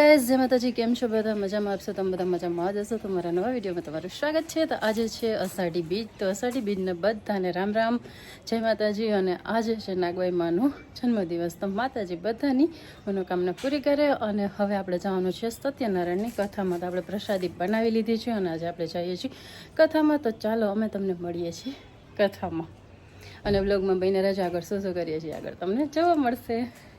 જય માતાજી કેમ છો? બધા મજામાં? આપશો તમે બધા મજામાં જ હશો. તો મારા નવા વિડીયોમાં તમારું સ્વાગત છે. તો આજે છે અષાઢી બીજ. તો અષાઢી બીજને બધાને રામ રામ. જય માતાજી. અને આજે છે નાગવાઈ માનો જન્મદિવસ. તો માતાજી બધાની મનોકામના પૂરી કરે. અને હવે આપણે જવાનું છે સત્યનારાયણની કથામાં. તો આપણે પ્રસાદી બનાવી લીધી છે અને આજે આપણે જઈએ છીએ કથામાં. તો ચાલો અમે તમને મળીએ છીએ કથામાં. અને બ્લોગમાં બહીને રજા આગળ શું શું કરીએ છીએ? આગળ તમને જોવા મળશે.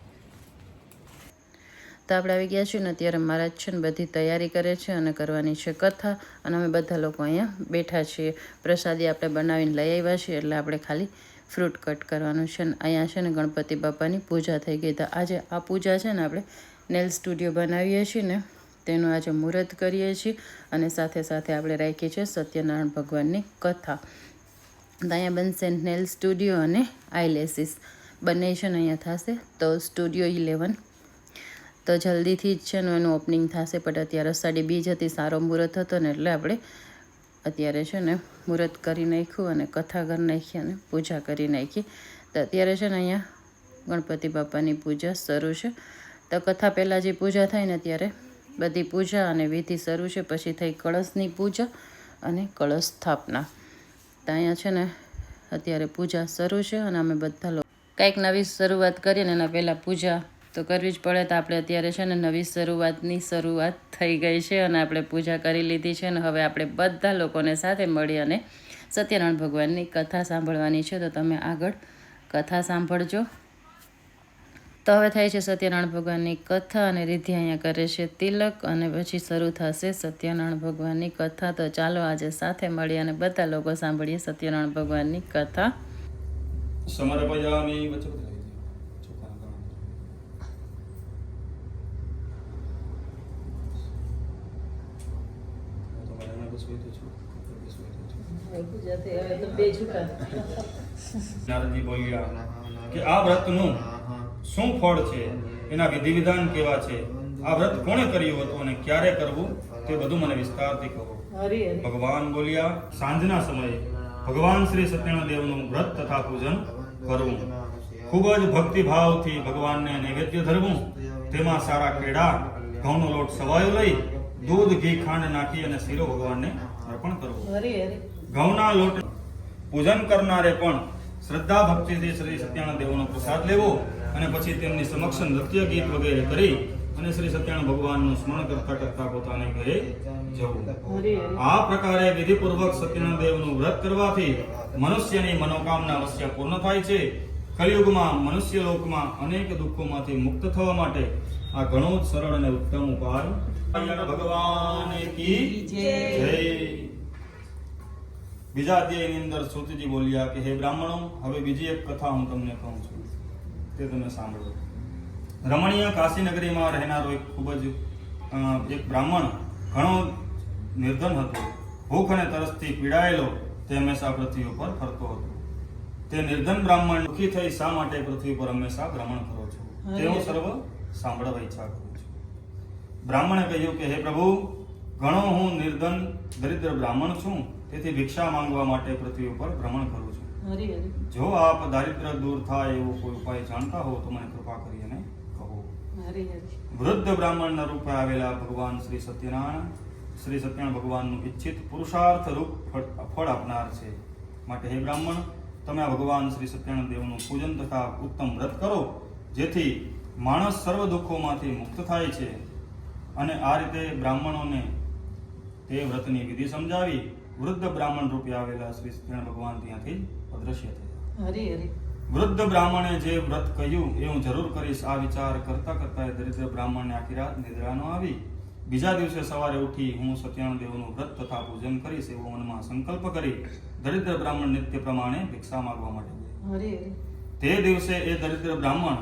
તો આપણે આવી ગયા છીએ ને અત્યારે મહારાજ છે ને બધી તૈયારી કરે છે અને કરવાની છે કથા. અને અમે બધા લોકો અહીંયા બેઠા છીએ. પ્રસાદી આપણે બનાવીને લઈ આવ્યા છીએ એટલે આપણે ખાલી ફ્રૂટ કટ કરવાનું છે. ને અહીંયા છે ને ગણપતિ બાપાની પૂજા થઈ ગઈ. તો આજે આ પૂજા છે ને આપણે નેલ સ્ટુડિયો બનાવીએ છીએ ને તેનું આજે મુહૂર્ત કરીએ છીએ. અને સાથે સાથે આપણે રાખી છે સત્યનારાયણ ભગવાનની કથા. અહીંયા બનશે નેલ સ્ટુડિયો અને આઈલેસીસ. બંને છે ને અહીંયા થશે. તો સ્ટુડિયો ઇલેવન તો જલ્દીથી જ છે ને એનું ઓપનિંગ થશે પણ અત્યારે સાડી બીજ હતી, સારો મુહૂર્ત હતો ને એટલે આપણે અત્યારે છે ને મુહૂર્ત કરી નાખ્યું અને કથા કરી નાખી અને પૂજા કરી નાખી. તો અત્યારે છે ને અહીંયા ગણપતિ બાપાની પૂજા શરૂ છે. તો કથા પહેલાં જે પૂજા થાય ને ત્યારે બધી પૂજા અને વિધિ શરૂ છે, પછી થઈ કળશની પૂજા અને કળશ સ્થાપના. તો અહીંયા છે ને અત્યારે પૂજા શરૂ છે અને અમે બધા લોકો કંઈક નવી શરૂઆત કરીએ ને એના પહેલાં પૂજા તો કરવી જ પડે તો આપણે અત્યારે છે ને નવી શરૂઆતની શરૂઆત થઈ ગઈ છે અને આપણે પૂજા કરી લીધી છે અને હવે આપણે બધા લોકોને સાથે મળી અને સત્યનારાયણ ભગવાનની કથા સાંભળવાની છે. તો તમે આગળ કથા સાંભળજો. તો હવે થાય છે સત્યનારાયણ ભગવાનની કથા અને રિધિ અહીંયા કરે છે તિલક અને પછી શરૂ થશે સત્યનારાયણ ભગવાનની કથા. તો ચાલો આજે સાથે મળી અને બધા લોકો સાંભળીએ સત્યનારાયણ ભગવાનની કથા. સમર્પયામિ વચ્ચે બધા ચોખા ગણ. હું તો મારા એમાં બેસું તો છું. તો. નારદજી બોલ્યા કે આ વ્રતનું શું ફળ છે? એના વિધિ વિધાન કેવા છે? આ વ્રત કોણે કર્યું હતું અને ક્યારે કરવું? તે બધું મને વિસ્તારથી કહો. ભગવાન બોલ્યા સાંજના સમયે ભગવાન શ્રી સત્યનારાયણ દેવનું વ્રત તથા પૂજન કરવું. ખૂબ જ ભક્તિભાવથી ભગવાનને નૈવેદ્ય ધરવું. તેમાં સારા કેળા ઘઉંનો લોટ સવાયો લઈ દૂધ ઘી ખાંડ નાખી અને શીરો ભગવાનને અર્પણ કરવો. ઘઉંના લોટ પૂજન કરનારે પણ શ્રદ્ધા ભક્તિથી શ્રી સત્યનારાયણ દેવનો પ્રસાદ લેવો અને પછી તેમની સમક્ષ નૃત્ય ગીત વગેરે કરી અને શ્રી સત્યનારાયણ ભગવાનનું સ્મરણ કરતા કરતા પોતાને ઘરે જવું. આ પ્રકારે વિધિપૂર્વક સત્યનારાયણ દેવનું વ્રત કરવાથી મનુષ્યની મનોકામના અવશ્ય પૂર્ણ થાય છે. કલયુગમાં મનુષ્ય લોકમાં અનેક દુઃખોમાંથી મુક્ત થવા માટે આ ઘણો જ સરળ અને ઉત્તમ ઉપાય. ભગવાન કી જય. બીજા અધ્યાયની અંદર શ્રુતિજી બોલ્યા કે હે બ્રાહ્મણો હવે બીજી એક કથા હું તમને કહું છું. તે તમે સાંભળો. રમણીય કાશી નગરીમાં રહેનારો એક ખૂબ જ એક બ્રાહ્મણ ઘણો નિર્ધન હતો. ભૂખ અને તરસથી પીડાયેલો તે હંમેશા પૃથ્વી ઉપર ફરતો હતો. તે નિર્ધન બ્રાહ્મણ દુઃખી થઈ શા માટે પૃથ્વી પર હંમેશા ભ્રમણ કરો છો? તે હું સર્વ સાંભળવા ઈચ્છા કરું છું. બ્રાહ્મણે કહ્યું કે હે પ્રભુ ઘણો હું નિર્ધન દરિદ્ર બ્રાહ્મણ છું. તેથી ભિક્ષા માંગવા માટે પૃથ્વી ઉપર ભ્રમણ કરું છું. જો આપ દારિદ્ર દૂર થાય એવો કોઈ ઉપાય જાણતા હો તો મને કૃપા કરી અને કહો. વૃદ્ધ બ્રાહ્મણના રૂપે આવેલા ભગવાન શ્રી સત્યનારાયણ શ્રી સત્યનારાયણ ભગવાનનું ઈચ્છિત પુરુષાર્થ રૂપ ફળ ફળ આપનાર છે. માટે હે બ્રાહ્મણ તમે આ ભગવાન શ્રી સત્યનારાયણ દેવનું પૂજન તથા ઉત્તમ વ્રત કરો જેથી માણસ સર્વ દુઃખોમાંથી મુક્ત થાય છે. અને આ રીતે બ્રાહ્મણોને તે વ્રતની વિધિ સમજાવી વૃદ્ધ બ્રાહ્મણ રૂપે આવેલા શ્રી કૃષ્ણ ભગવાન ત્યાંથી અદ્રશ્ય થયા. વૃદ્ધ બ્રાહ્મણે જે વ્રત કહ્યું એ હું જરૂર કરીશ. આ વિચાર કરતા કરતા એ દરિદ્ર બ્રાહ્મણને આખી રાત નિદ્રા ન આવી. બીજા દિવસે સવારે ઉઠી હું સત્યનારાયણ દેવનું વ્રત તથા પૂજન કરીશ એવો મનમાં સંકલ્પ કરી દરિદ્ર બ્રાહ્મણ નિત્ય પ્રમાણે ભિક્ષા માગવા માટે ગયા. તે દિવસે એ દરિદ્ર બ્રાહ્મણ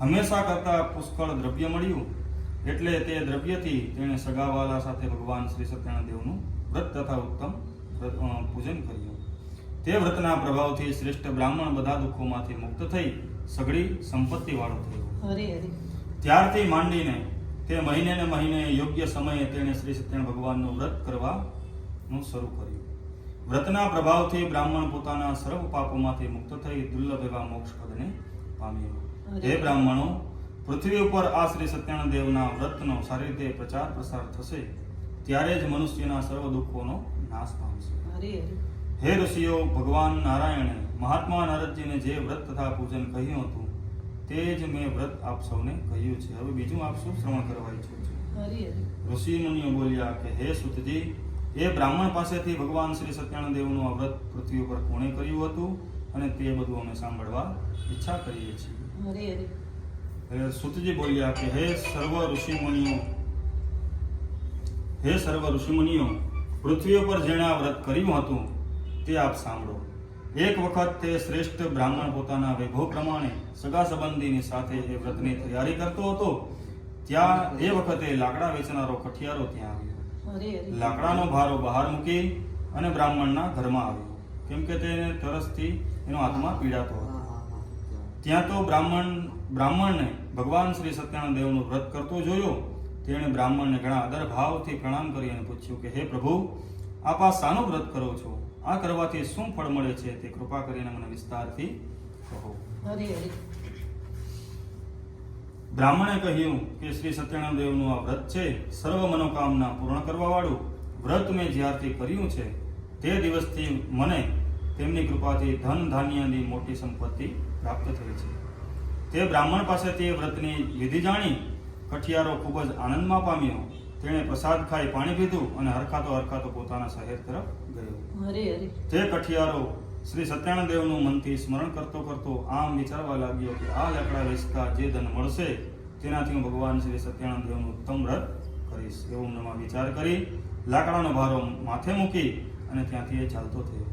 હંમેશા કરતા પુષ્કળ દ્રવ્ય મળ્યું. એટલે તે દ્રવ્યથી તેણે સગાવાલા સાથે ભગવાન શ્રી સત્યનારાયણ દેવનું વ્રત તથા ઉત્તમ પૂજન કર્યું. તે વ્રતના પ્રભાવથી શ્રેષ્ઠ બ્રાહ્મણ બધા દુઃખોમાંથી મુક્ત થઈ સઘળી સંપત્તિ વાળો થયો ત્યારથી માંડીને તે મહિને ને મહિને યોગ્ય સમયે તેણે શ્રી સત્યનારાયણ ભગવાનનું વ્રત કરવાનું શરૂ કર્યું. વ્રતના પ્રભાવથી બ્રાહ્મણ પોતાના સર્વ પાપોમાંથી મુક્ત થઈ દુર્લભ એવા મોક્ષ પદને પામ્યો. હે બ્રાહ્મણો પૃથ્વી ઉપર આ શ્રી સત્યનારાયણ દેવના વ્રતનો સારી રીતે પ્રચાર પ્રસાર થશે ત્યારે જ મનુષ્યના સર્વ દુઃખોનો નાશ પામશે હે ઋષિઓ ભગવાન નારાયણે મહાત્મા નારદજીને જે વ્રત તથા પૂજન કહ્યું હતું તે જ મેં વ્રત આપ સૌને કહ્યું છે. હવે બીજું આપ શું શ્રવણ કરવા ઈચ્છો છો? ઋષિ મુનિઓ બોલ્યા કે હે સુતજી એ બ્રાહ્મણ પાસેથી ભગવાન શ્રી સત્યાનંદ દેવનું આ વ્રત પૃથ્વી ઉપર કોણે કર્યું હતું અને તે બધું અમે સાંભળવા ઈચ્છા કરીએ છીએ. સુતજી બોલ્યા કે હે સર્વ ઋષિ મુનિઓ હે સર્વ ઋષિ મુનિઓ પૃથ્વી ઉપર જેણે આ વ્રત કર્યું હતું તે આપ સાંભળો. એક વખત તે શ્રેષ્ઠ બ્રાહ્મણ પોતાના વૈભવ પ્રમાણે સગા સંબંધીની સાથે એ વ્રતની તૈયારી કરતો હતો ત્યાં એ વખતે લાકડા વેચનારો કઠિયારો ત્યાં આવ્યો. લાકડાનો ભારો બહાર મૂકી અને બ્રાહ્મણના ઘરમાં આવ્યો. કેમ કે તેને તરસથી એનો આત્મા પીડાતો હતો. ત્યાં તો બ્રાહ્મણ બ્રાહ્મણને ભગવાન શ્રી સત્યનારાયણ દેવનું વ્રત કરતો જોયો તેણે બ્રાહ્મણને ઘણા આદર ભાવથી પ્રણામ કરી અને પૂછ્યું કે હે પ્રભુ આપ આ શાનું વ્રત કરો છો? આ કરવાથી શું ફળ મળે છે? તે કૃપા કરીને મને વિસ્તારથી કહો. બ્રાહ્મણે કહ્યું કે શ્રી સત્યનારાયણ દેવનું આ વ્રત છે. સર્વ મનોકામના પૂર્ણ કરવા વાળું વ્રત મેં જ્યારથી કર્યું છે તે દિવસથી મને તેમની કૃપાથી ધન ધાન્યની મોટી સંપત્તિ પ્રાપ્ત થઈ છે. તે બ્રાહ્મણ પાસેથી એ વ્રતની વિધિ જાણી કઠિયારો ખૂબ જ આનંદમાં પામ્યો. તેણે પ્રસાદ ખાઈ પાણી પીધું અને હરખાતો હરખાતો પોતાના શહેર તરફ ગયો. તે કઠિયારો શ્રી સત્યનારાયણ દેવનું મનથી સ્મરણ કરતો કરતો આમ વિચારવા લાગ્યો કે આ લાકડા વેચતા જે ધન મળશે તેનાથી હું ભગવાન શ્રી સત્યનારાયણ દેવનું ઉત્તમ વ્રત કરીશ. એવો મનમાં વિચાર કરી લાકડાનો ભારો માથે મૂકી અને ત્યાંથી એ ચાલતો થયો.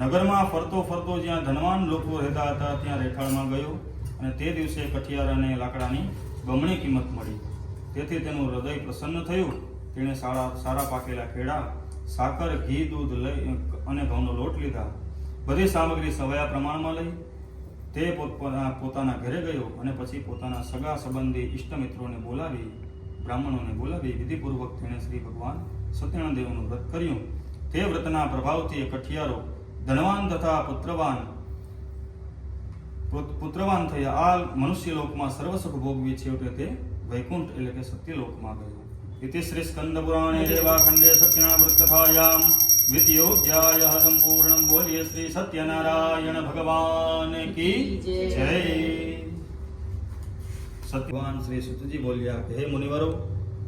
નગરમાં ફરતો ફરતો જ્યાં ધનવાન લોકો રહેતા હતા ત્યાં રહેઠાણમાં ગયો અને તે દિવસે કઠિયારાને લાકડાની બમણી કિંમત મળી. તેથી તેનું હૃદય પ્રસન્ન થયું. તેણે સારા સારા પાકેલા કેળા, સાકર, ઘી, દૂધ લઈ અને ઘઉંનો લોટ લીધા. બધી સામગ્રી સવાયા પ્રમાણમાં લઈ તે પોત- પોતાના ઘરે ગયો અને પછી પોતાના સગા સંબંધી ઇષ્ટમિત્રોને બોલાવી, બ્રાહ્મણોને બોલાવી વિધિપૂર્વક તેણે શ્રી ભગવાન સત્યનારાયણ વ્રત કર્યું. તે વ્રતના પ્રભાવથી કઠિયારો ધનવાન તથા પુત્રવાન પુત- પુત્રવાન થયા. આ મનુષ્ય લોકમાં સર્વસુખ ભોગવી છેવટે તે વૈકુંઠ એટલે કે સત્યલોકમાં ગયો. इति વ્રત કથાયામ દ્વિતીયોધ્યાય સંપૂર્ણમ બોલીએ શ્રી સત્યનારાયણ ભગવાન કી જય. સત્યવાન શ્રી સુતજી બોલ્યા કે હે મુનિવરો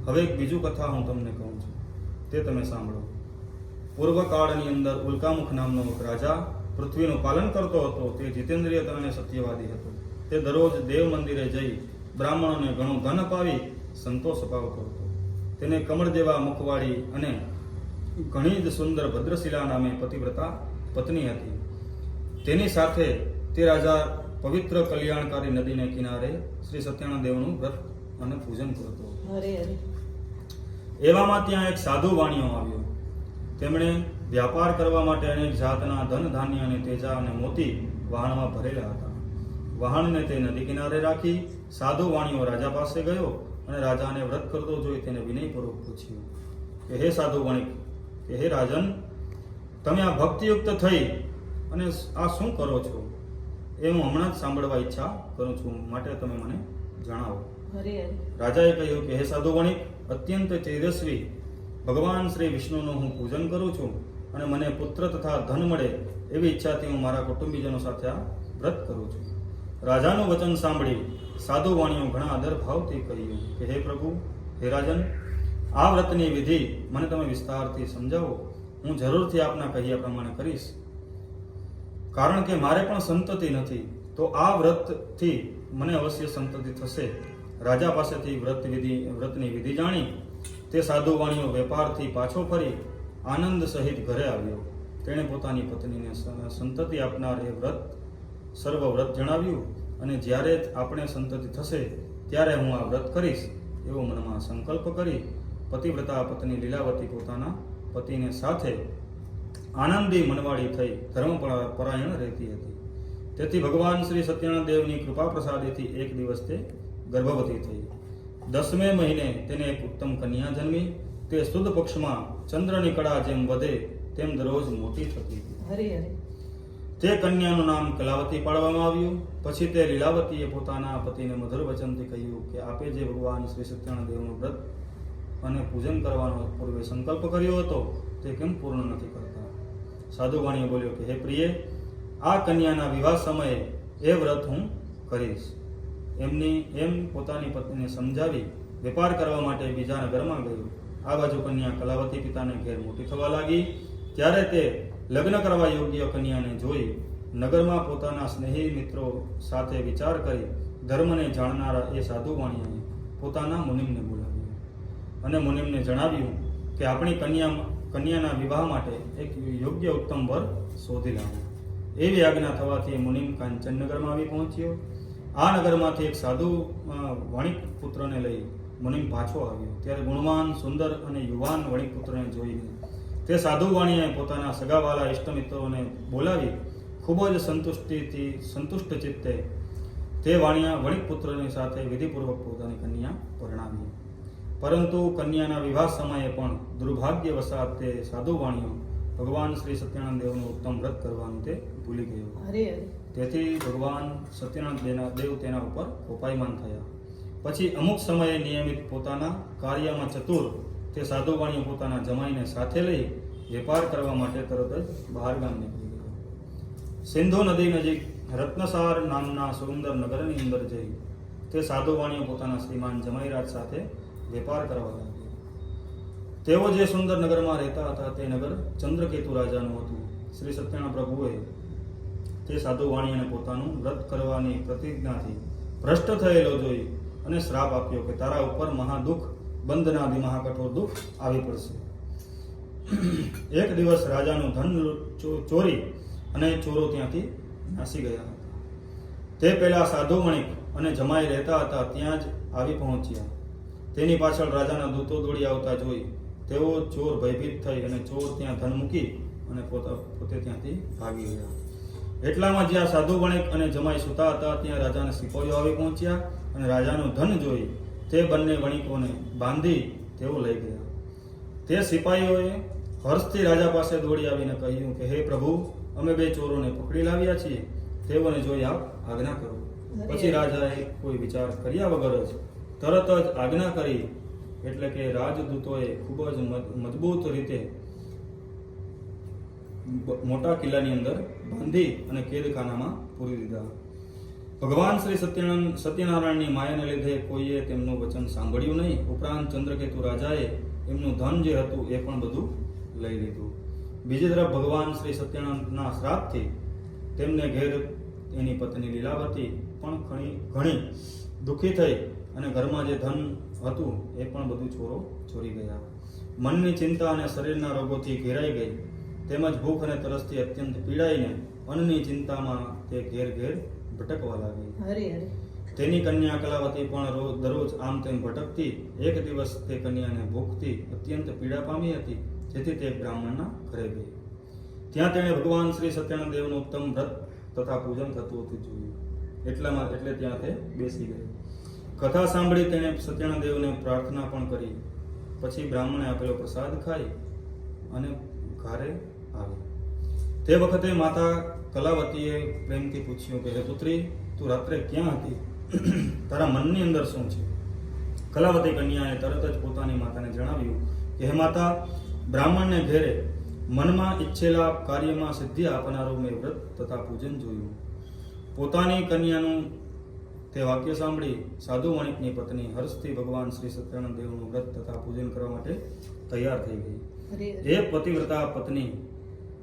હવે એક બીજું કથા હું તમને કહું છું. તે તમે સાંભળો. પૂર્વકાળની અંદર ઉલ્કામુખ નામનો એક રાજા પૃથ્વીનું પાલન કરતો હતો તે જીતેન્દ્રિય અને સત્યવાદી હતો. તે દરરોજ દેવ મંદિરે જઈ બ્રાહ્મણોને ઘણું ધન અપાવી સંતોષ અપાવતો હતો. તેને કમળ જેવા મુખવાળી અને ઘણી જ સુંદર ભદ્રશિલા નામે પતિવ્રતા પત્ની હતી. તેની સાથે તે રાજા પવિત્ર કલ્યાણકારી નદીને કિનારે શ્રી સત્યનારાયણ દેવનું વ્રત અને પૂજન કરતો એવામાં ત્યાં એક સાધુ વાણિયો આવ્યો. તેમણે વ્યાપાર કરવા માટે અનેક જાતના ધન ધાન્ય અને તેજા અને મોતી વહાણમાં ભરેલા હતા. વહાણને તે નદી કિનારે રાખી સાધુ વાણીઓ રાજા પાસે ગયો અને રાજાને વ્રત કરતો જોઈ તેને વિનયપૂર્વક પૂછ્યું કે હે સાધુ વણિક કે હે રાજન તમે આ ભક્તિયુક્ત થઈ અને આ શું કરો છો? એ હું હમણાં જ સાંભળવા ઈચ્છા કરું છું માટે તમે મને જણાવો. રાજાએ કહ્યું કે હે સાધુ વણિક અત્યંત તેજસ્વી ભગવાન શ્રી વિષ્ણુનું હું પૂજન કરું છું અને મને પુત્ર તથા ધન મળે એવી ઈચ્છાથી હું મારા કુટુંબીજનો સાથે આ વ્રત કરું છું. રાજાનું વચન સાંભળી સાધુ વાણીઓ ઘણા આદર ભાવથી કહ્યું કે, હે પ્રભુ, હે રાજન, આ વ્રતની વિધિ મને તમે વિસ્તારથી સમજાવો. હું જરૂરથી આપના કહ્યા પ્રમાણે કરીશ. કારણ કે મારે પણ સંતતિ નથી, તો આ વ્રતથી મને અવશ્ય સંતતિ થશે. રાજા પાસેથી વ્રત વિધિ વ્રતની વિધિ જાણી તે સાધુ વાણીઓ વેપારથી પાછો ફરી આનંદ સહિત ઘરે આવ્યો. તેણે પોતાની પત્નીને સંતતિ આપનાર એ વ્રત સર્વ વ્રત જણાવ્યું અને જ્યારે આપણે સંતતિ થશે ત્યારે હું આ વ્રત કરીશ એવો મનમાં સંકલ્પ કરી પતિવ્રતા પત્ની લીલાવતી પોતાના પતિને સાથે આનંદી મનવાળી થઈ ધર્મ પરાયણ રહેતી હતી. તેથી ભગવાન શ્રી સત્યનારાયણ દેવની કૃપા પ્રસાદીથી એક દિવસ તે ગર્ભવતી થઈ. દસમે મહિને તેને એક ઉત્તમ કન્યા જન્મી. તે સુદ પક્ષમાં ચંદ્રની કળા જેમ વધે તેમ દરરોજ મોટી થતી હતી. તે કન્યાનું નામ કલાવતી પાડવામાં આવ્યું. પછી તે લીલાવતીએ પોતાના પતિને મધુર વચનથી કહ્યું કે આપે જે ભગવાન શ્રી સત્યનારાયણ દેવનું વ્રત અને પૂજન કરવાનો પૂર્વે સંકલ્પ કર્યો હતો તે કેમ પૂર્ણ નથી કરતા? સાધુ વાણીએ બોલ્યો કે હે પ્રિય આ કન્યાના વિવાહ સમયે એ વ્રત હું કરીશ. એમની એમ પોતાની પત્નીને સમજાવી વેપાર કરવા માટે બીજા નગરમાં ગયું. આ બાજુ કન્યા કલાવતી પિતાને ઘેર મોટી થવા લાગી. ત્યારે તે લગ્ન કરવા યોગ્ય કન્યાને જોઈ નગરમાં પોતાના સ્નેહી મિત્રો સાથે વિચાર કરી ધર્મને જાણનારા એ સાધુ વાણિયાએ પોતાના મુનિમને બોલાવ્યો. અને મુનિમને જણાવ્યું કે આપણી કન્યા કન્યાના વિવાહ માટે એક યોગ્ય ઉત્તમ વર શોધી લાવો. એવી આજ્ઞા થવાથી મુનિમ કાંચનનગરમાં આવી પહોંચ્યો. આ નગરમાંથી એક સાધુ વણિક પુત્રને લઈ મુનિમ પાછો આવ્યો. ત્યારે ગુણવાન, સુંદર અને યુવાન વણિક પુત્રને જોઈને તે સાધુ વાણીએ પોતાના સગાવાલા ઇષ્ટમિત્રોને બોલાવી ખૂબ જ સંતુષ્ટિથી, સંતુષ્ટ ચિત્તે તે વાણિયા વણિક પુત્રની સાથે વિધિપૂર્વક પોતાની કન્યા પરણાવી. પરંતુ કન્યાના વિવાહ સમયે પણ દુર્ભાગ્યવશાત તે સાધુ વાણીઓ ભગવાન શ્રી સત્યનારાયણ દેવનું ઉત્તમ વ્રત કરવાનું તે ભૂલી ગયો. તેથી ભગવાન સત્યનારાયણ દેવ તેના ઉપર કોપાયમાન થયા. પછી અમુક સમયે નિયમિત પોતાના કાર્યમાં ચતુર તે સાધુ વાણીઓ પોતાના જમાઈને સાથે લઈ વેપાર કરવા માટે તરત જ બહાર ગામ નીકળી ગયો. સિંધુ નદી નજીક રત્નસાર નામના સુંદર નગરની અંદર જઈ તે સાધુ વાણીઓ પોતાના શ્રીમાન જમાઈરાજ સાથે વેપાર કરવા લાગ્યા. તેઓ જે સુંદર નગરમાં રહેતા હતા તે નગર ચંદ્રકેતુ રાજાનું હતું. શ્રી સત્યનારાયણ પ્રભુએ તે સાધુ વાણીને પોતાનું વ્રત કરવાની પ્રતિજ્ઞાથી ભ્રષ્ટ થયેલો જોઈ અને શ્રાપ આપ્યો કે તારા ઉપર મહાદુઃખ, બંધનાદિ મહાકઠોર દુઃખ આવી પડશે. એક દિવસ રાજાનું ધન ચોરી અને ચોરો ત્યાંથી નાસી ગયા હતા. તે પહેલાં સાધુ વણિક અને જમાઈ રહેતા હતા ત્યાં જ આવી પહોંચ્યા. તેની પાછળ રાજાના દૂતો દોડી આવતા જોઈ તેઓ ચોર ભયભીત થઈ અને ચોર ત્યાં ધન મૂકી અને પોતા પોતે ત્યાંથી ભાગી ગયા. એટલામાં જ્યાં સાધુ વણિક અને જમાઈ સૂતા હતા ત્યાં રાજાના સિપાહીઓ આવી પહોંચ્યા અને રાજાનું ધન જોઈ તે બંને વણિકોને બાંધી તેઓ લઈ ગયા. તે સિપાહીઓએ હર્ષથી રાજા પાસે દોડી આવીને કહ્યું કે હે પ્રભુ અમે બે ચોરોને પકડી લાવ્યા છીએ. તેઓને જોઈ આપ આજ્ઞા કરો. પછી રાજાએ કોઈ વિચાર કર્યા વગર જ તરત જ આજ્ઞા કરી એટલે કે રાજદૂતોએ ખૂબ જ મજ- મજબૂત રીતે મોટા કિલ્લાની અંદર બાંધી અને કેદખાનામાં પૂરી દીધા. ભગવાન શ્રી સત્યનારાયણ સત્યનારાયણની માયાને લીધે કોઈએ તેમનું વચન સાંભળ્યું નહીં. ઉપરાંત ચંદ્રકેતુ રાજાએ એમનું ધન જે હતું એ પણ બધું લઈ લીધું. બીજી તરફ ભગવાન શ્રી સત્યનારાયણના શ્રાપથી તેમને ઘેર એની પત્ની લીલાવતી પણ ઘણી ઘણી દુઃખી થઈ અને ઘરમાં જે ધન હતું એ પણ બધું ચોરો ચોરી ગયા. મનની ચિંતા અને શરીરના રોગોથી ઘેરાઈ ગઈ. તેમજ ભૂખ અને તરસથી અત્યંત પીડાઈને અન્નની ચિંતામાં તે ઘેર ઘેર ભટકવા લાગી. તેની કન્યા કલાવતી પણ રોજ દરરોજ આમ તેમ ભટકતી એક દિવસ તે કન્યાને ભૂખથી અત્યંત પીડા પામી હતી જેથી તે બ્રાહ્મણના ઘરે ગઈ. ત્યાં તેણે ભગવાન શ્રી સત્યનારાયણ દેવનું ઉત્તમ વ્રત તથા પૂજન થતું હતું જોયું એટલામાં, એટલે ત્યાં તે બેસી ગઈ. કથા સાંભળી તેણે સત્યનારાયણ પ્રાર્થના પણ કરી. પછી બ્રાહ્મણે આપેલો પ્રસાદ ખાઈ અને ઘરે આવી. તે વખતે માતા કલાવતીએ પ્રેમથી પૂછ્યું કે, હે પુત્રી, તું રાત્રે ક્યાં હતી? તારા મનની અંદર શું છે? કલાવતી કન્યાએ તરત જ પોતાની માતાને જણાવ્યું કે, હે માતા, બ્રાહ્મણને ઘેરે મનમાં ઈચ્છેલા કાર્યમાં સિદ્ધિ આપનારો મેં વ્રત તથા પૂજન જોયું. પોતાની કન્યાનું તે વાક્ય સાંભળી સાધુ વણિકની પત્ની હર્ષથી ભગવાન શ્રી સત્યાનંદ દેવનું વ્રત તથા પૂજન કરવા માટે તૈયાર થઈ ગઈ. એ પતિવ્રતા પત્ની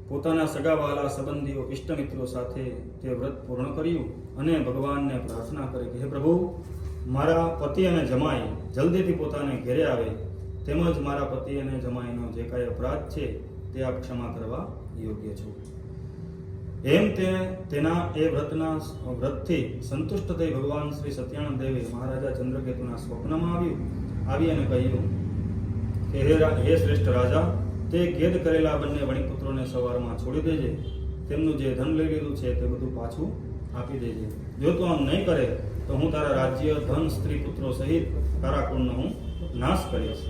પોતાના સગાવાલા સંબંધીઓ ઇષ્ટમિત્રો સાથે તે વ્રત પૂર્ણ કર્યું અને ભગવાનને પ્રાર્થના કરી કે હે પ્રભુ મારા પતિ અને જમાઈ જલ્દીથી પોતાને ઘેરે આવે. તેમજ મારા પતિ અને જમાઈનો જે કાંઈ અપરાધ છે તે આપ ક્ષમા કરવા યોગ્ય છો. એમ તે તેના એ વ્રતના વ્રતથી સંતુષ્ટ થઈ ભગવાન શ્રી સત્યાનંદ દેવે મહારાજા ચંદ્રકેતુના સ્વપ્નમાં આવ્યું, આવી અને કહ્યું, કે હે હે શ્રેષ્ઠ રાજા, તે કેદ કરેલા બંને વણિપુત્રોને સવારમાં છોડી દેજે. તેમનું જે ધન લઈ લીધું છે તે બધું પાછું આપી દેજે. જો તું આમ નહીં કરે, તો હું તારા રાજ્ય ધન સ્ત્રી પુત્રો સહિત તારા કુળનો હું નાશ કરીશ.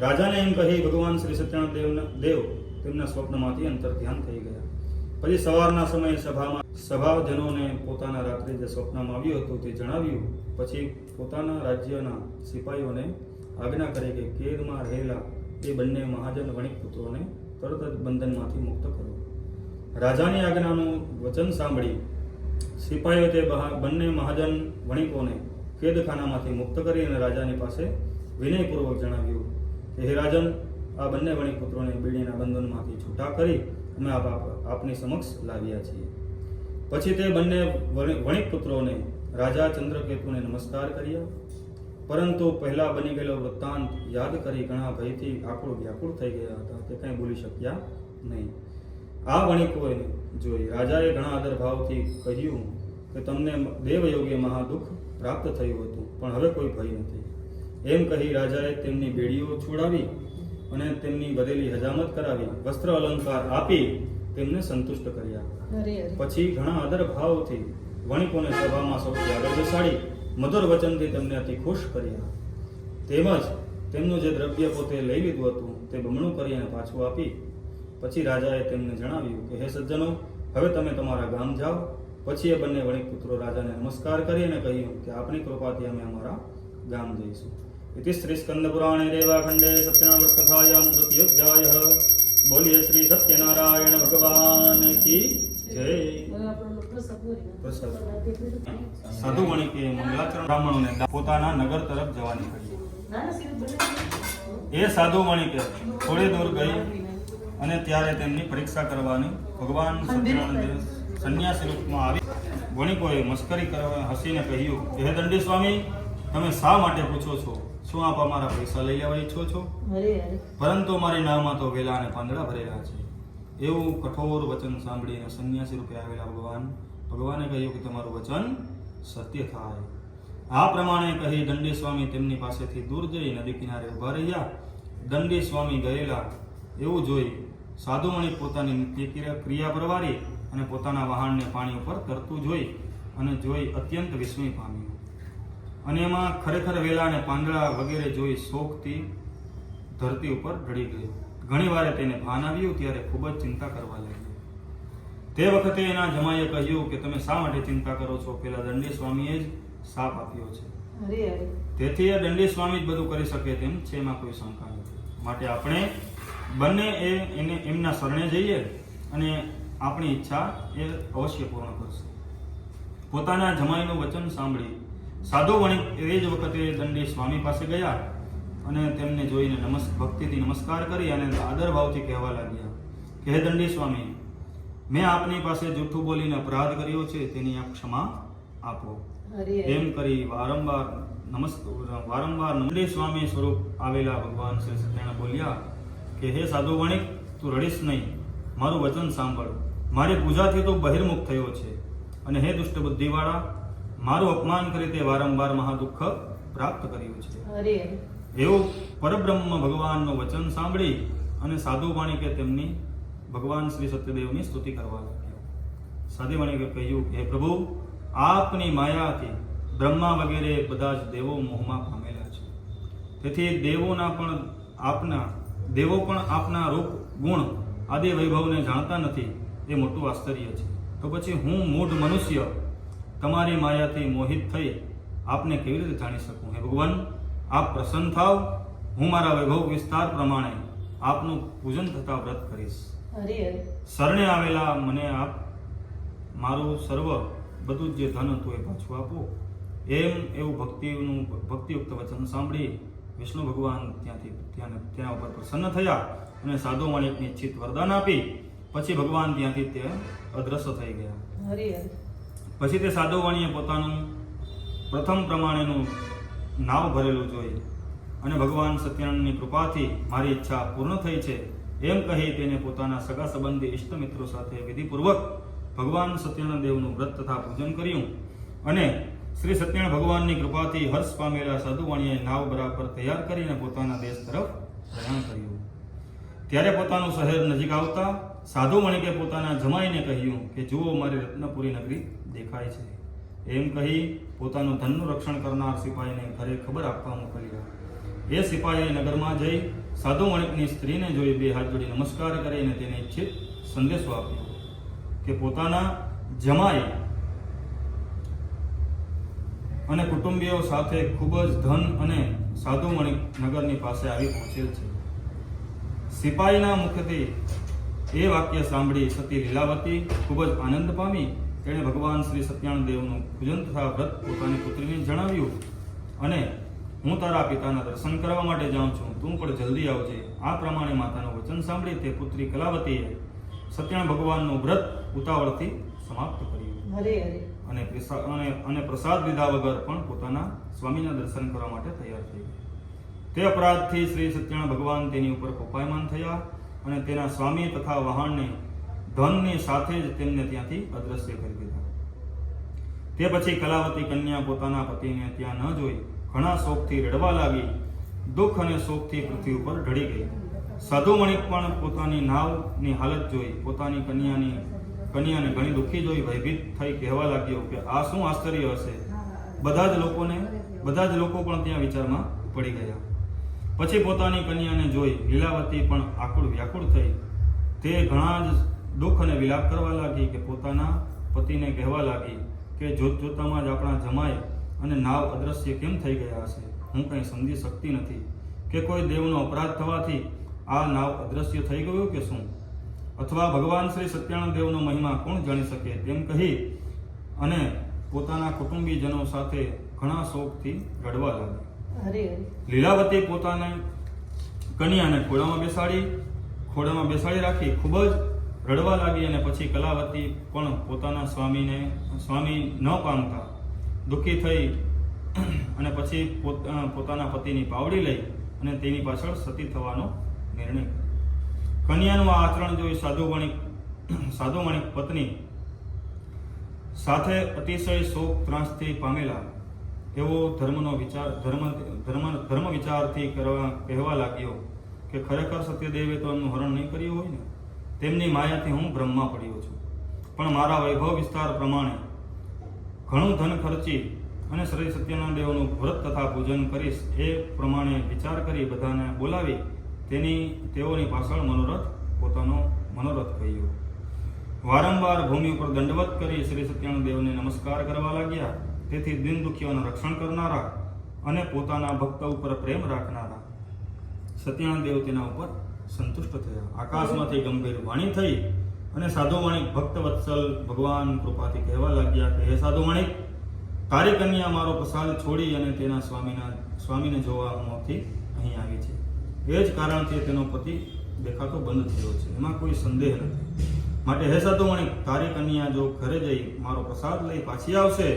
રાજાને એમ કહી ભગવાન શ્રી સત્યનારાયણ દેવના દેવ તેમના સ્વપ્નમાંથી અંતર ધ્યાન થઈ ગયા. પછી સવારના સમયે સભામાં સભાજનોને પોતાના રાત્રે જે સ્વપ્નમાં આવ્યું હતું તે જણાવ્યું. પછી પોતાના રાજ્યના સિપાહીઓને આજ્ઞા કરી કે કેદમાં રહેલા એ બંને મહાજન વણિક પુત્રોને તરત જ બંધનમાંથી મુક્ત કરો. રાજાની આજ્ઞાનું વચન સાંભળી સિપાહીઓ તે બંને મહાજન વણિકોને કેદખાનામાંથી મુક્ત કરી અને રાજાની પાસે વિનયપૂર્વક જણાવ્યું. કે હે રાજન. આ બંને વણિક પુત્રોને બીડીના બંધનમાંથી છૂટા કરી અમે આપ આપ- આપની સમક્ષ લાવ્યા છીએ. પછી તે બંને વણિ- વણિક પુત્રોને રાજા ચંદ્રકેતુને નમસ્કાર કર્યા. પરંતુ પહેલા બની ગયેલો વૃત્તાંત યાદ કરી ઘણા ભયથી આકુળ વ્યાકુળ થઈ ગયા હતા. તે કંઈ બોલી શક્યા નહીં. આ વણિકોએ જોઈ રાજાએ ઘણા આદરભાવથી કહ્યું કે તમને દેવયોગે મહાદુઃખ પ્રાપ્ત થયું હતું, પણ હવે કોઈ ભય નથી. એમ કહી રાજાએ તેમની બેડીઓ છોડાવી અને તેમની વધેલી હજામત કરાવી વસ્ત્ર અલંકાર આપી તેમને સંતુષ્ટ કર્યા. પછી ઘણા આદર ભાવથી વણિકોને સભામાં સૌથી આગળ બેસાડી મધુર વચનથી તેમને અતિ ખુશ કર્યા. તેમજ તેમનું જે દ્રવ્ય પોતે લઈ લીધું હતું તે બમણું કરી અને પાછું આપી. પછી રાજાએ તેમને જણાવ્યું કે હે સજ્જનો હવે તમે તમારા ગામ જાઓ. પછી એ બંને વણિક પુત્રો રાજાને નમસ્કાર કરી અને કહ્યું કે આપની કૃપાથી અમે અમારા ગામ જઈશું. શ્રી સ્કંદ પુરાણે રેવાખંડે સત્યનાવૃત કથાયામ તૃતીયોધ્યાય બોલીએ શ્રી સત્યનારાયણ ભગવાન કી જય. સાધુ વણિકે મંગલાચરણ બ્રાહ્મણોને પોતાના નગર તરફ જવા નીકળ્યા એ સાધુ વણિકે થોડે દૂર ગઈ અને ત્યારે તેમની પરીક્ષા કરવાની ભગવાન સત્યાનંદ સંન્યાસી રૂપમાં આવી વણિકોએ મસ્કરી કરવા હસીને કહ્યું કે હે દંડી સ્વામી, તમે શા માટે પૂછો છો? શું આપ અમારા પૈસા લઈ લેવા ઈચ્છો છો? પરંતુ અમારી નાવમાં તો વેલા અને પાંદડા ભરેલા છે. એવું કઠોર વચન સાંભળીને સંન્યાસી રૂપે આવેલા ભગવાન ભગવાને કહ્યું કે તમારું વચન સત્ય થાય. આ પ્રમાણે કહી દંડી સ્વામી તેમની પાસેથી દૂર જઈ નદી કિનારે ઊભા રહ્યા. દંડી સ્વામી ગયેલા. એવું જોઈ સાધુમણી પોતાની નિત્ય ક્રિયા- પ્રવારી અને પોતાના વહાણને પાણી ઉપર તરતું જોઈ અને જોઈ અત્યંત વિસ્મય પામ્યું. અને એમાં ખરેખર વેલા અને પાંદડા વગેરે જોઈ શોકથી ધરતી ઉપર ઢળી ગયો. ઘણી વારે તેને ભાન આવ્યું ત્યારે ખૂબ જ ચિંતા કરવા લાગી. તે વખતે એના જમાઈએ કહ્યું કે તમે શા માટે ચિંતા કરો છો? પેલા દંડી સ્વામીએ જ સાપ આપ્યો છે. તેથી એ દંડી સ્વામી જ બધું કરી શકે તેમ છે એમાં કોઈ શંકા નથી. માટે આપણે બંને એ એને એમના શરણે જઈએ અને આપણી ઈચ્છા એ અવશ્ય પૂર્ણ કરશે. પોતાના જમાઈનું વચન સાંભળી સાધુ વણિક એ જ વખતે દંડી સ્વામી પાસે ગયા અને તેમને જોઈને નમસ ભક્તિથી નમસ્કાર કરી અને આદર ભાવથી કહેવા લાગ્યા કે હે દંડી સ્વામી મેં આપની પાસે જૂઠું બોલીને અપરાધ કર્યો છે તેની આપ ક્ષમા આપો. એમ કરી વારંવાર નમસ્ વારંવાર નંદી સ્વામી સ્વરૂપ આવેલા ભગવાન શ્રી સત્યનારાયણ બોલ્યા કે હે સાધુ વણિક તું રડીશ નહીં મારું વચન સાંભળ. મારી પૂજાથી તું બહિર્મુખ થયો છે અને હે દુષ્ટ બુદ્ધિવાળા મારું અપમાન કરી તે વારંવાર મહાદુઃખ પ્રાપ્ત કર્યું છે. એવું પરબ્રહ્મ ભગવાનનું વચન સાંભળી અને સાધુ વાણિકે તેમની ભગવાન શ્રી સત્યદેવની સ્તુતિ કરવા લાગ્યા. સાધુ વાણિકે કહ્યું કે હે પ્રભુ આપની માયાથી બ્રહ્મા વગેરે બધા જ દેવો મોહમાં પામેલા છે. તેથી દેવોના પણ આપના દેવો પણ આપના રૂપ ગુણ આદિ વૈભવને જાણતા નથી. એ મોટું આશ્ચર્ય છે. તો પછી હું મૂઢ મનુષ્ય તમારી માયાથી મોહિત થઈ આપને કેવી રીતે જાણી શકું? હે ભગવાન આપ પ્રસન્ન થાવ. હું મારા વૈભવ વિસ્તાર પ્રમાણે આપનું પૂજન થતા વ્રત કરીશ. શરણે આવેલા મને આપ મારું સર્વ બધું જ ધન હતું એ પાછું આપો. એમ એવું ભક્તિનું ભક્તિયુક્ત વચન સાંભળી વિષ્ણુ ભગવાન ત્યાંથી ત્યાં ત્યાં ઉપર પ્રસન્ન થયા અને સાધુ માણિકને ઈચ્છિત વરદાન આપી. પછી ભગવાન ત્યાંથી તે અદ્રશ્ય થઈ ગયા. હરે હરે. પછી તે સાધુવાણીએ પોતાનું પ્રથમ પ્રમાણેનું નાવ ભરેલું જોઈ અને ભગવાન સત્યનારાયણની કૃપાથી મારી ઈચ્છા પૂર્ણ થઈ છે એમ કહી તેને પોતાના સગા સંબંધી ઇષ્ટ મિત્રો સાથે વિધિપૂર્વક ભગવાન સત્યનારાયણ દેવનું વ્રત તથા પૂજન કર્યું અને શ્રી સત્યનારાયણ ભગવાનની કૃપાથી હર્ષ પામેલા સાધુવાણીએ નાવ બરાબર તૈયાર કરીને પોતાના દેશ તરફ પ્રયાણ કર્યું. ત્યારે પોતાનું શહેર નજીક આવતા સાધુ મણિકે પોતાના જમાઈને કહ્યું કે, જુઓ, મારી રત્નપુરી નગરી દેખાય છે. એમ કહી પોતાનું ધનનું રક્ષણ કરનાર સિપાહીને ઘરે ખબર આપવા મોકલ્યા એ સિપાહીએ નગરમાં જઈ સાધુ મણિકની સ્ત્રીને જોઈ બે હાથ જોડી નમસ્કાર કરીને તેને ઈચ્છિત સંદેશો આપ્યો કે પોતાના જમાઈ અને કુટુંબીઓ સાથે ખૂબ જ ધન અને સાધુ મણિક નગરની પાસે આવી પહોંચેલ છે. સિપાહીના મુખથી એ વાક્ય સાંભળી સતી લીલાવતી ખૂબ જ આનંદ પામી તેણે ભગવાન શ્રી સત્યનારાયણ દેવનું પૂજન તથા વ્રત પોતાની પુત્રીને જણાવ્યું અને હું તારા પિતાના દર્શન કરવા માટે જાઉં છું. તું પણ જલ્દી આવજે. આ પ્રમાણે માતાનું વચન સાંભળી તે પુત્રી કલાવતીએ સત્યાણ ભગવાનનું વ્રત ઉતાવળથી સમાપ્ત કર્યું. અને અને પ્રસાદ લીધા વગર પણ પોતાના સ્વામીના દર્શન કરવા માટે તૈયાર થઈ તે અપરાધથી શ્રી સત્યનારાયણ ભગવાન તેની ઉપર કોપાયમાન થયા અને તેના સ્વામી તથા વહાણને ધનની સાથે જ તેમને ત્યાંથી અદ્રશ્ય કરી દીધા. તે પછી કલાવતી કન્યા પોતાના પતિને ત્યાં ન જોઈ ઘણા શોકથી રડવા લાગી. દુઃખ અને શોકથી પૃથ્વી ઉપર ઢળી ગઈ. સાધુ પણ પોતાની નાવની હાલત જોઈ, પોતાની કન્યાની, કન્યાને ઘણી દુઃખી જોઈ, ભયભીત થઈ કહેવા લાગ્યો કે આ શું આશ્ચર્ય હશે? બધા જ લોકોને, બધા જ લોકો પણ ત્યાં વિચારમાં પડી ગયા. પછી પોતાની કન્યાને જોઈ લીલાવતી પણ આકુળ વ્યાકુળ થઈ. તે ઘણા જ દુઃખ અને વિલાપ કરવા લાગી કે પોતાના પતિને કહેવા લાગી કે જોત જોતામાં જ આપણા જમાય અને નાવ અદ્રશ્ય કેમ થઈ ગયા હશે? હું કંઈ સમજી શકતી નથી. કે કોઈ દેવનો અપરાધ થવાથી આ નાવ અદ્રશ્ય થઈ ગયું કે શું? અથવા ભગવાન શ્રી સત્યાનંદ દેવનો મહિમા કોણ જાણી શકે? તેમ કહી અને પોતાના કુટુંબીજનો સાથે ઘણા શોખથી રડવા લાગી. લીલાવતી પોતાને કન્યાને ખોળામાં બેસાડી ખોળામાં બેસાડી રાખી ખૂબ જ રડવા લાગી અને પછી કલાવતી પણ પોતાના સ્વામીને, સ્વામી ન પામતા. દુઃખી થઈ અને પછી પોત- પોતાના પતિની પાવડી લઈ અને તેની પાછળ સતી થવાનો નિર્ણય કન્યાનું આ આચરણ જોઈ સાધુ વણિક પત્ની સાથે અતિશય શોક ત્રાસથી પામેલા. એવો ધર્મનો વિચાર, ધર્મ ધર્મ ધર્મ વિચારથી કરવા કહેવા લાગ્યો કે ખરેખર સત્યદેવે તો એમનું હરણ નહીં કર્યું હોય ને? તેમની માયાથી હું બ્રહ્મા પડ્યો છું. પણ મારા વૈભવ વિસ્તાર પ્રમાણે ઘણું ધન ખર્ચી અને શ્રી સત્યનારાયણ દેવનું વ્રત તથા પૂજન કરીશ એ પ્રમાણે વિચાર કરી બધાને બોલાવી તેની, તેઓની પાછળ મનોરથ પોતાનો મનોરથ કહ્યો. વારંવાર ભૂમિ ઉપર દંડવત કરી શ્રી સત્યનારાયણ દેવને નમસ્કાર કરવા લાગ્યા. તેથી દિન દુખીઓનું રક્ષણ કરનારા અને પોતાના ભક્ત ઉપર પ્રેમ રાખનારા સત્યનારાયણ દેવ તેના ઉપર સંતુષ્ટ થયા. આકાશમાંથી ગંભીર વાણી થઈ અને સાધુ વણિક ભક્ત વત્સલ ભગવાન કૃપાથી કહેવા લાગ્યા કે, હે સાધુ વણિક તારી કન્યા મારો પ્રસાદ છોડી અને તેના સ્વામીના, સ્વામીને જોવા મોથી અહીં આવી છે. એ જ કારણથી તેનો પતિ દેખાતો બંધ થયો છે. એમાં કોઈ સંદેહ નથી. માટે, હે સાધુ વણિક તારી કન્યા જો ઘરે જઈ મારો પ્રસાદ લઈ પાછી આવશે,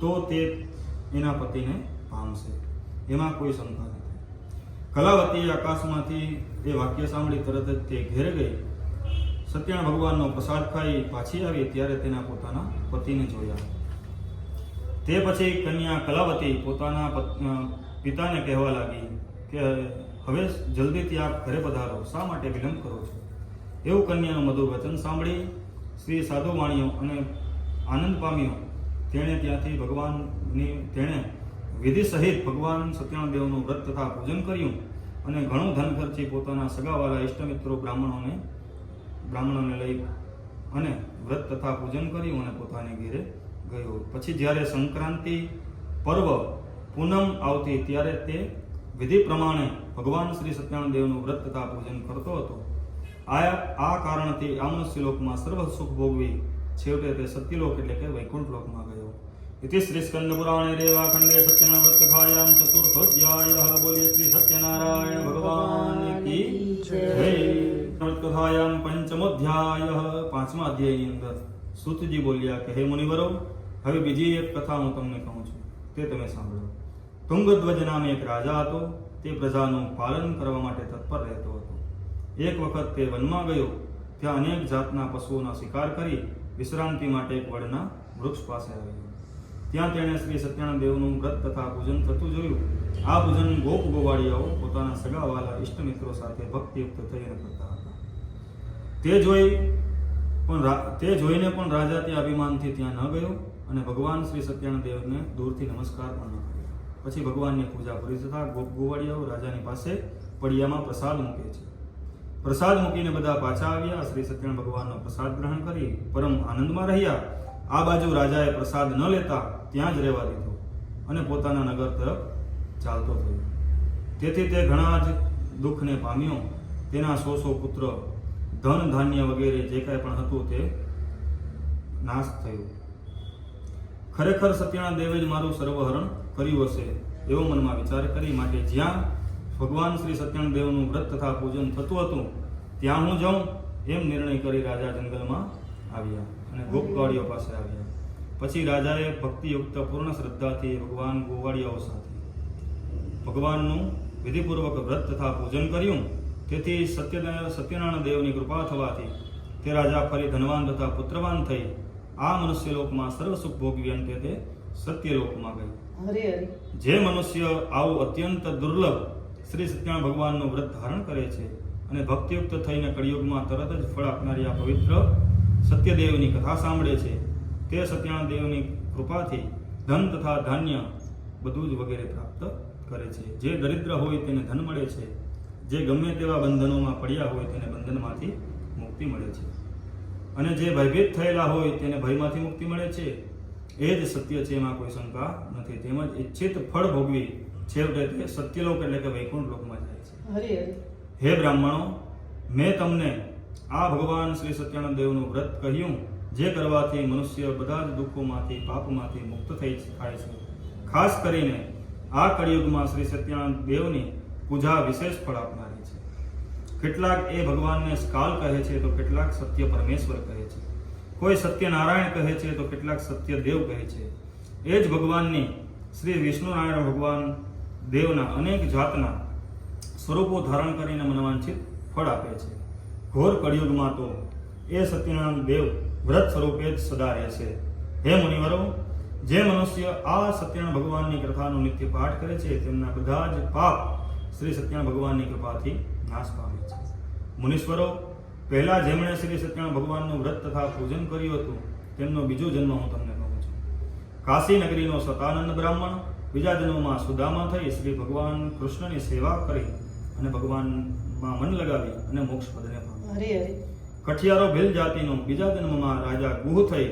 તો તે એના પતિને પામશે. એમાં કોઈ શંકા નથી કલાવતી આકાશમાંથી એ વાક્ય સાંભળી તરત જ તે ઘેર ગઈ. સત્યણ ભગવાનનો પ્રસાદ ખાઈ પાછી આવી ત્યારે તેના પોતાના પતિને જોયા. તે પછી કન્યા કલાવતી પોતાના પિતાને કહેવા લાગી કે, હવે જલ્દીથી આપ ઘરે પધારો. શા માટે વિલંબ કરો છો? એવું કન્યાનું મધુર વચન સાંભળી શ્રી સાધુ વાણીઓ અને આનંદ પામ્યો. તેણે ત્યાંથી ભગવાનની, તેણે વિધિ સહિત ભગવાન સત્યનારાયણ દેવનું વ્રત તથા પૂજન કર્યું. અને ઘણું ધન ખર્ચી પોતાના સગાવાળા ઇષ્ટમિત્રો બ્રાહ્મણોને બ્રાહ્મણોને લઈ અને વ્રત તથા પૂજન કર્યું અને પોતાને ઘેરે ગયો. પછી જ્યારે સંક્રાંતિ પર્વ પૂનમ આવતી ત્યારે તે વિધિ પ્રમાણે ભગવાન શ્રી સત્યનારાયણ દેવનું વ્રત તથા પૂજન કરતો હતો. આ આ કારણથી આ મનુષ્ય લોકમાં સર્વ સુખ ભોગવી છેવટે તે સત્યલોક એટલે કે વૈકુંઠ લોકમાં ગયો. ઇતિ શ્રી સ્કંદ પુરાણે રેવાખંડે સત્યનારાયણ વ્રત કથાયામ ચતુર્થોધ્યાય બોલીએ શ્રી સત્યનારાયણ ભગવાન કી જય વ્રત કથાયામ પંચમોધ્યાય પાંચમા અધ્યાયની અંદર સૂતજી બોલ્યા કે હે મુનિવરો હવે બીજી એક કથા હું તમને કહું છું તે તમે સાંભળો તુંગધ્વજ નામે એક રાજા હતો તે પ્રજાનું પાલન કરવા માટે તત્પર રહેતો હતો એક વખત તે વનમાં ગયો ત્યાં અનેક જાતના પશુઓનો શિકાર કરી વિશ્રાંતિ માટે એક વડના વૃક્ષ પાસે આવ્યો ત્યાં તેણે શ્રી સત્યનારાયણ દેવનું વ્રત તથા પૂજન થતું જોયું. આ પૂજન ગોપ ગોવાળિયાઓ પોતાના સગાવાલા ઇષ્ટ મિત્રો સાથે ભક્તિયુક્ત થઈને કરતા હતા. તે જોઈ પણ તે જોઈને પણ રાજા તે અભિમાનથી ત્યાં ન ગયો અને ભગવાન શ્રી સત્યનારાયણ દેવને દૂરથી નમસ્કાર પણ ન કર્યો. પછી ભગવાનની પૂજા પૂરી થતા ગોપ ગોવાળિયાઓ રાજાની પાસે પડિયામાં પ્રસાદ મૂકે છે. પ્રસાદ મૂકીને બધા પાછા આવ્યા. શ્રી સત્યનારાયણ ભગવાનનો પ્રસાદ ગ્રહણ કરી પરમ આનંદમાં રહ્યા. આ બાજુ રાજાએ પ્રસાદ ન લેતા ત્યાં જ રહેવા દીધો અને પોતાના નગર તરફ ચાલતો થયો. તેથી તે ઘણા જ દુઃખને પામ્યો. તેના સો સો પુત્ર, ધન ધાન્ય વગેરે જે કાંઈ પણ હતું તે નાશ થયો. ખરેખર સત્યનારાયણ દેવે જ મારું સર્વહરણ કર્યું હશે એવો મનમાં વિચાર કરી માટે જ્યાં ભગવાન શ્રી સત્યનારાયણ વ્રત તથા પૂજન થતું હતું, ત્યાં હું જાઉં એમ નિર્ણય કરી રાજા જંગલમાં આવ્યા. અને ગોપવાડીઓ પાસે આવ્યા. પછી રાજાએ ભક્તિયુક્ત પૂર્ણ શ્રદ્ધાથી ભગવાન ગોવાળિયાઓ સાથે ભગવાનનું વિધિપૂર્વક વ્રત તથા પૂજન કર્યું. તેથી સત્યનારાયણ સત્યનારાયણ દેવની કૃપા થવાથી તે રાજા ફરી ધનવાન તથા પુત્રવાન થઈ આ મનુષ્ય લોકમાં સર્વ સુખ ભોગવી અંતે તે સત્યલોકમાં ગઈ. જે મનુષ્ય આવું અત્યંત દુર્લભ શ્રી સત્યનારાયણ ભગવાનનું વ્રત ધારણ કરે છે અને ભક્તિયુક્ત થઈને કળિયુગમાં તરત જ ફળ આપનારી આ પવિત્ર સત્યદેવની કથા સાંભળે છે. તે સત્યનારાયણ દેવની કૃપાથી ધન તથા ધાન્ય બધું જ વગેરે પ્રાપ્ત કરે છે. જે દરિદ્ર હોય તેને ધન મળે છે. જે ગમે તેવા બંધનોમાં પડ્યા હોય તેને બંધનમાંથી મુક્તિ મળે છે. અને જે ભયભીત થયેલા હોય તેને ભયમાંથી મુક્તિ મળે છે. એ જ સત્ય છે એમાં કોઈ શંકા નથી. તેમજ ઈચ્છિત ફળ ભોગવી છેવટે તે સત્યલોક એટલે કે વૈકુંઠ લોકમાં જાય છે. હે બ્રાહ્મણો મેં તમને આ ભગવાન શ્રી સત્યાનંદ દેવનું વ્રત કહ્યું, જે કરવાથી મનુષ્ય બધા જ દુઃખોમાંથી, પાપમાંથી મુક્ત થઈ થાય છે. ખાસ કરીને આ કળિયુગમાં શ્રી સત્યાનંદ દેવની પૂજા વિશેષ ફળ આપનારી છે. કેટલાક એ ભગવાનને સ્કાલ કહે છે તો કેટલાક સત્ય પરમેશ્વર કહે છે. કોઈ સત્યનારાયણ કહે છે તો કેટલાક સત્ય દેવ કહે છે. એ જ ભગવાનની શ્રી વિષ્ણુનારાયણ ભગવાન દેવના અનેક જાતના સ્વરૂપો ધારણ કરીને મનવાંછિત ફળ આપે છે. ઘોર કળિયુગમાં તો એ સત્યનારાયણ દેવ વ્રત સ્વરૂપે જ સદા રહેશે હે મુનિવરો, જે મનુષ્ય આ સત્યનારાયણ ભગવાનની કથાનો નિત્ય પાઠ કરે છે, તેમના બધા જ પાપ શ્રી સત્યનારાયણ ભગવાનની કૃપાથી નાશ પામે છે. મુનીશ્વરો પહેલાં જેમણે શ્રી સત્યનારાયણ ભગવાનનું વ્રત તથા પૂજન કર્યું હતું, તેમનો બીજો જન્મ હું તમને કહું છું. કાશી નગરીનો સતાનંદ બ્રાહ્મણ, બીજા જન્મમાં સુદામા થઈ શ્રી ભગવાન કૃષ્ણની સેવા કરી અને ભગવાનમાં મન લગાવી અને મોક્ષ પદને હરે હરે કઠિયારો ભીલ જાતિનો બીજા જન્મમાં રાજા ગુહ થઈ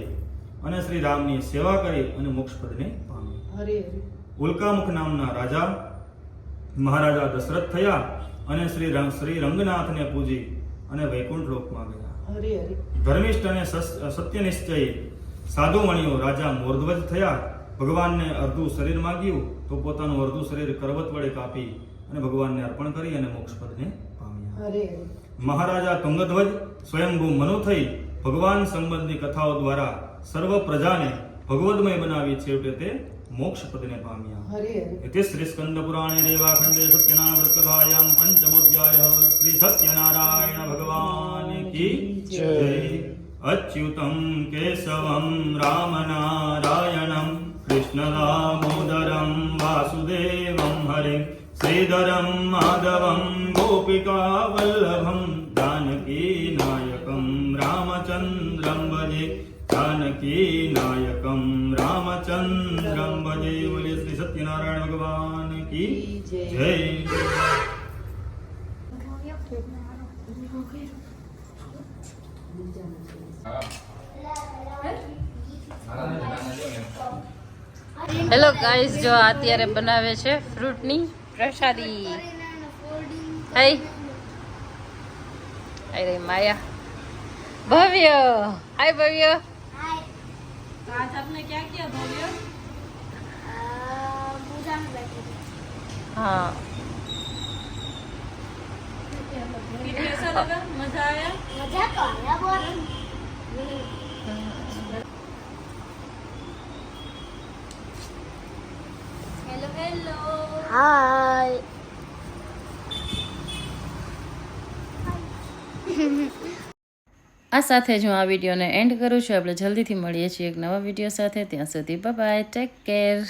અને શ્રી રામની સેવા કરી અને મોક્ષપદને હરે હરે ઉલ્કામુખ નામના રાજા મહારાજા દશરથ થયા અને શ્રી રંગ- શ્રી રંગનાથને પૂજી અને વૈકુંઠ લોકમાં ગયા. હરે હરે ધર્મિષ્ઠ અને સત્ય સત્યનિશ્ચયી સાધુ મણિયો રાજા મોરધ્વજ થયા. ભગવાનને અર્ધું શરીર માગ્યું તો પોતાનું અર્ધું શરીર કરવત વડે કાપી અને ભગવાનને અર્પણ કરી અને મોક્ષપદને પામ્યા. હરે હરે મહારાજા તુંગધ્વજ સ્વયંભૂ મનો થઈ ભગવાન સંબંધી કથાઓ દ્વારા સર્વ પ્રજાને ભગવદમય બનાવી છેવટે તે મોક્ષ પદને પામ્યા ઇતિ શ્રી સ્કંદ પુરાણે રેવાખંડે સત્યના વૃત્તભાયામ પંચમોધ્યાય શ્રી સત્યનારાયણ ભગવાન કી જય. અચ્યુતમ કેશવમ રામનારાયણમ કૃષ્ણદામોદરમ વાસુદેવમ હરે. श्रीधरं माधवं गोपिकावल्लभं जानकीनायकं रामचन्द्रं भजे जानकीनायकं रामचन्द्रं भजे बोले श्री सत्यनारायण भगवान की जय હેલો ગાઈસ જો આ અત્યારે બનાવે છે ફ્રૂટની પ્રસાદી હાય હાય રે માયા ભવ્ય હાય ભવ્ય आज आपने क्या किया भव्य पूजा में बैठे थे હા फिर कैसा लगा मजा आया मजा तो आया बहुत હેલો હેલો હાય આ સાથે જ હું આ વિડીયોને એન્ડ કરું છું. આપણે જલ્દીથી મળીએ છીએ એક નવા વીડિયો સાથે. ત્યાં સુધી બાય ટેક કેર